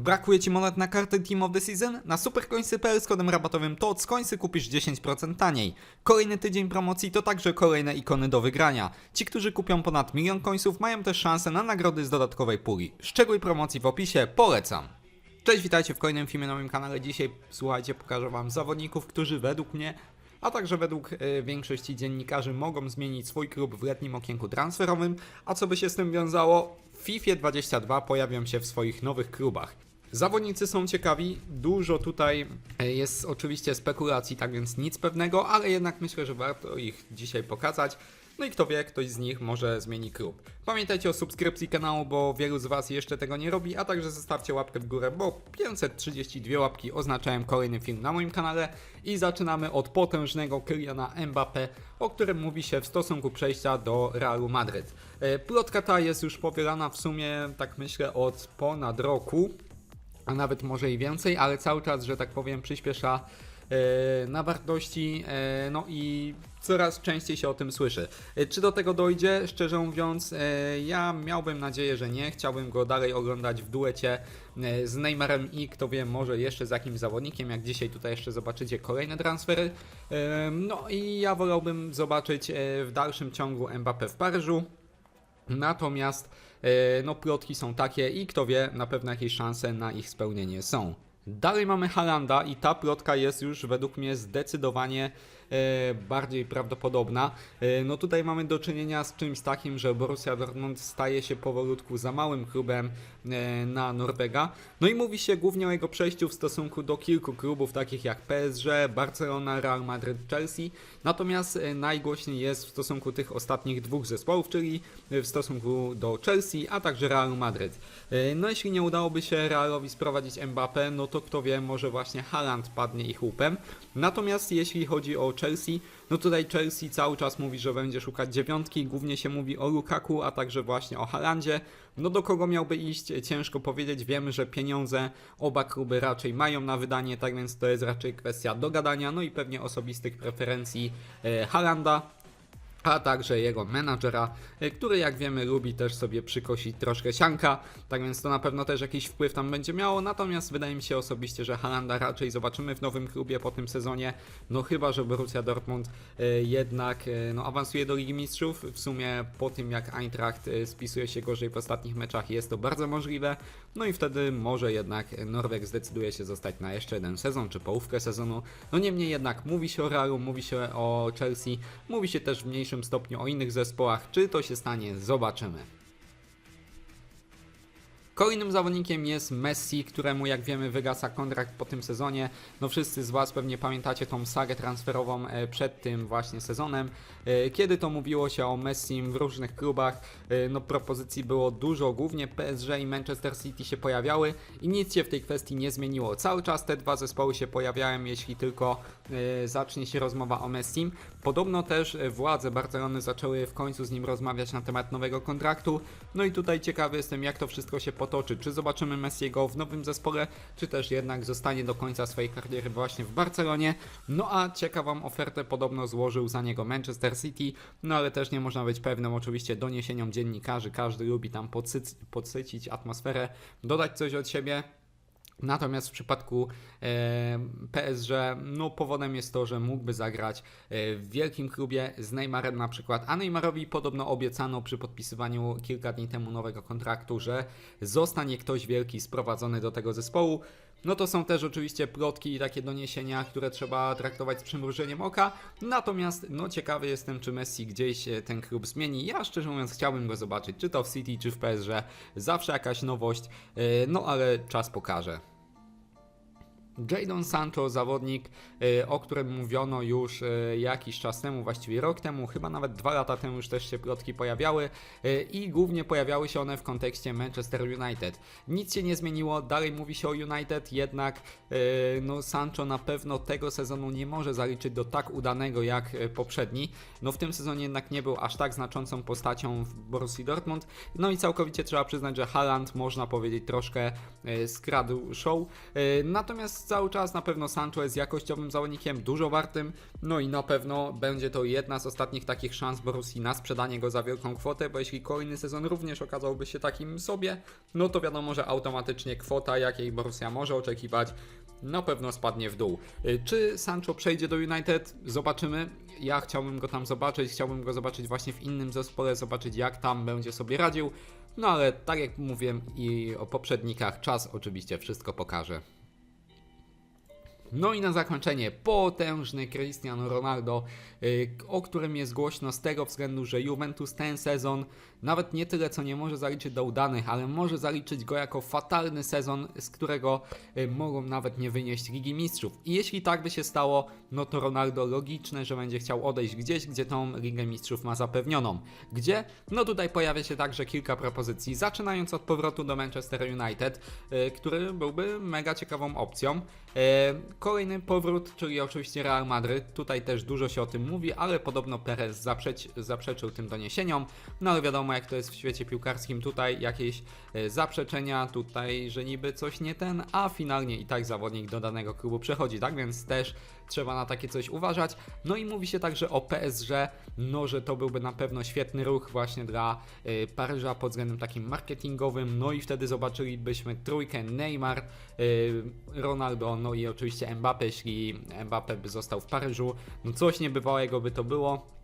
Brakuje Ci monet na kartę Team of the Season? Na supercoinsy.pl z kodem rabatowym to od coinsy kupisz 10% taniej. Kolejny tydzień promocji to także kolejne ikony do wygrania. Ci, którzy kupią ponad milion coinsów mają też szansę na nagrody z dodatkowej puli. Szczegóły promocji w opisie, polecam. Cześć, witajcie w kolejnym filmie na moim kanale. Dzisiaj, słuchajcie, pokażę Wam zawodników, którzy według mnie, a także według e, większości dziennikarzy mogą zmienić swój klub w letnim okienku transferowym. A co by się z tym wiązało? W FIFA 22 pojawią się w swoich nowych klubach. Zawodnicy są ciekawi, dużo tutaj e, jest oczywiście spekulacji, tak więc nic pewnego, ale jednak myślę, że warto ich dzisiaj pokazać. No i kto wie, ktoś z nich może zmieni klub. Pamiętajcie o subskrypcji kanału, bo wielu z Was jeszcze tego nie robi, a także zostawcie łapkę w górę, bo 532 łapki oznaczają kolejny film na moim kanale. I zaczynamy od potężnego Kyliana Mbappé, o którym mówi się w stosunku przejścia do Realu Madryt. E, Plotka ta jest już powielana w sumie, tak myślę, od ponad roku a nawet może i więcej, ale cały czas, że tak powiem, przyspiesza e, na wartości, e, no i coraz częściej się o tym słyszy. E, Czy do tego dojdzie? Szczerze mówiąc, ja miałbym nadzieję, że nie. Chciałbym go dalej oglądać w duecie z Neymarem i kto wie, może jeszcze z jakimś zawodnikiem, jak dzisiaj tutaj jeszcze zobaczycie kolejne transfery. No i ja wolałbym zobaczyć w dalszym ciągu Mbappé w Paryżu. Natomiast no plotki są takie i kto wie, na pewno jakieś szanse na ich spełnienie są. Dalej mamy Halanda i ta plotka jest już według mnie zdecydowanie e, bardziej prawdopodobna. E, no tutaj mamy do czynienia z czymś takim, że Borussia Dortmund staje się powolutku za małym klubem e, na Norwega. No i mówi się głównie o jego przejściu w stosunku do kilku klubów takich jak PSG, Barcelona, Real Madrid, Chelsea. Natomiast e, najgłośniej jest w stosunku tych ostatnich dwóch zespołów, czyli w stosunku do Chelsea, a także Realu Madryt. E, No jeśli nie udałoby się Realowi sprowadzić Mbappé, no to kto wie, może właśnie Haaland padnie ich łupem. Natomiast jeśli chodzi o Chelsea, no tutaj Chelsea cały czas mówi, że będzie szukać dziewiątki, głównie się mówi o Lukaku, a także właśnie o Haalandzie. No do kogo miałby iść, ciężko powiedzieć. Wiemy, że pieniądze oba kluby raczej mają na wydanie, tak więc to jest raczej kwestia dogadania, no i pewnie osobistych preferencji e, Haalanda a także jego menadżera, y, który jak wiemy lubi też sobie przykosić troszkę sianka, tak więc to na pewno też jakiś wpływ tam będzie miało, natomiast wydaje mi się osobiście, że Halanda raczej zobaczymy w nowym klubie po tym sezonie, no chyba, że Borussia Dortmund y, jednak y, no, awansuje do Ligi Mistrzów, w sumie po tym jak Eintracht spisuje się gorzej w ostatnich meczach jest to bardzo możliwe, no i wtedy może jednak Norweg zdecyduje się zostać na jeszcze jeden sezon, czy połówkę sezonu, no niemniej jednak mówi się o Realu, mówi się o Chelsea, mówi się też w mniejszym stopniu o innych zespołach. Czy to się stanie? Zobaczymy. Kolejnym zawodnikiem jest Messi, któremu jak wiemy wygasa kontrakt po tym sezonie. No wszyscy z Was pewnie pamiętacie tą sagę transferową e, przed tym właśnie sezonem. E, Kiedy to mówiło się o Messim w różnych klubach, e, no propozycji było dużo, głównie PSG i Manchester City się pojawiały i nic się w tej kwestii nie zmieniło. Cały czas te dwa zespoły się pojawiają, jeśli tylko zacznie się rozmowa o Messim. Podobno też władze Barcelony zaczęły w końcu z nim rozmawiać na temat nowego kontraktu. No i tutaj ciekawy jestem, jak to wszystko się potoczy. Czy zobaczymy Messiego w nowym zespole, czy też jednak zostanie do końca swojej kariery właśnie w Barcelonie. No a ciekawą ofertę podobno złożył za niego Manchester City, no ale też nie można być pewnym oczywiście doniesieniom dziennikarzy. Każdy lubi tam podsyc- podsycić atmosferę, dodać coś od siebie. Natomiast w przypadku e, PSG, no powodem jest to, że mógłby zagrać e, w wielkim klubie z Neymarem na przykład, a Neymarowi podobno obiecano przy podpisywaniu kilka dni temu nowego kontraktu, że zostanie ktoś wielki sprowadzony do tego zespołu. No to są też oczywiście plotki i takie doniesienia, które trzeba traktować z przymrużeniem oka. Natomiast no ciekawy jestem, czy Messi gdzieś e, ten klub zmieni. Ja szczerze mówiąc chciałbym go zobaczyć, czy to w City, czy w PSG. Zawsze jakaś nowość, e, no ale czas pokaże. Jadon Sancho, zawodnik, y, o którym mówiono już y, jakiś czas temu, właściwie rok temu, chyba nawet dwa lata temu już też się plotki pojawiały y, i głównie pojawiały się one w kontekście Manchester United. Nic się nie zmieniło, dalej mówi się o United, jednak no Sancho na pewno tego sezonu nie może zaliczyć do tak udanego jak poprzedni. No w tym sezonie jednak nie był aż tak znaczącą postacią w Borussii Dortmund. No i całkowicie trzeba przyznać, że Haaland można powiedzieć troszkę skradł show. Natomiast cały czas na pewno Sancho jest jakościowym zawodnikiem, dużo wartym, no i na pewno będzie to jedna z ostatnich takich szans Borussii na sprzedanie go za wielką kwotę, bo jeśli kolejny sezon również okazałby się takim sobie, no to wiadomo, że automatycznie kwota, jakiej Borussia może oczekiwać, na pewno spadnie w dół. Y, Czy Sancho przejdzie do United? Zobaczymy. Ja chciałbym go tam zobaczyć, chciałbym go zobaczyć właśnie w innym zespole, zobaczyć jak tam będzie sobie radził. No ale tak jak mówiłem i o poprzednikach, czas oczywiście wszystko pokaże. No i na zakończenie potężny Cristiano Ronaldo, y, o którym jest głośno z tego względu, że Juventus ten sezon nawet nie tyle co nie może zaliczyć do udanych, ale może zaliczyć go jako fatalny sezon, z którego y, mogą nawet nie wynieść Ligi Mistrzów. I jeśli tak by się stało, no to Ronaldo logiczne, że będzie chciał odejść gdzieś, gdzie tą Ligę Mistrzów ma zapewnioną. Gdzie? No tutaj pojawia się także kilka propozycji, zaczynając od powrotu do Manchester United, y, który byłby mega ciekawą opcją. Kolejny powrót, czyli oczywiście Real Madryt. Tutaj też dużo się o tym mówi, ale podobno Perez zaprzeczył tym doniesieniom. No ale wiadomo, jak to jest w świecie piłkarskim, tutaj jakieś e, zaprzeczenia, tutaj, że niby coś nie ten, a finalnie i tak zawodnik do danego klubu przechodzi, tak więc też trzeba na takie coś uważać. No i mówi się także o PSG, no że to byłby na pewno świetny ruch właśnie dla e, Paryża pod względem takim marketingowym, no i wtedy zobaczylibyśmy trójkę Neymar, e, Ronaldo, no i oczywiście Mbappe, jeśli Mbappe by został w Paryżu, no coś niebywałego by to było.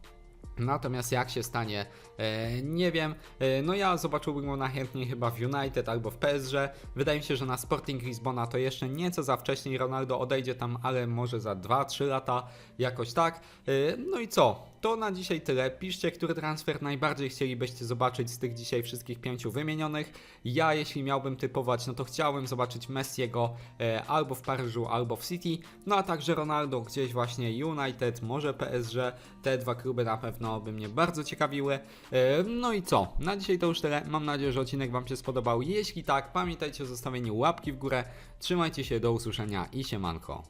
Natomiast jak się stanie, e, nie wiem. E, no ja zobaczyłbym go najchętniej chyba w United albo w PSG. Wydaje mi się, że na Sporting Lisbona to jeszcze nieco za wcześnie. Ronaldo odejdzie tam, ale może za 2-3 lata, jakoś tak. E, no i co? To na dzisiaj tyle. Piszcie, który transfer najbardziej chcielibyście zobaczyć z tych dzisiaj wszystkich pięciu wymienionych. Ja, jeśli miałbym typować, no to chciałbym zobaczyć Messiego e, albo w Paryżu, albo w City. No a także Ronaldo gdzieś właśnie United, może PSG. Te dwa kluby na pewno by mnie bardzo ciekawiły. E, no i co? Na dzisiaj to już tyle. Mam nadzieję, że odcinek Wam się spodobał. Jeśli tak, pamiętajcie o zostawieniu łapki w górę. Trzymajcie się, do usłyszenia i siemanko.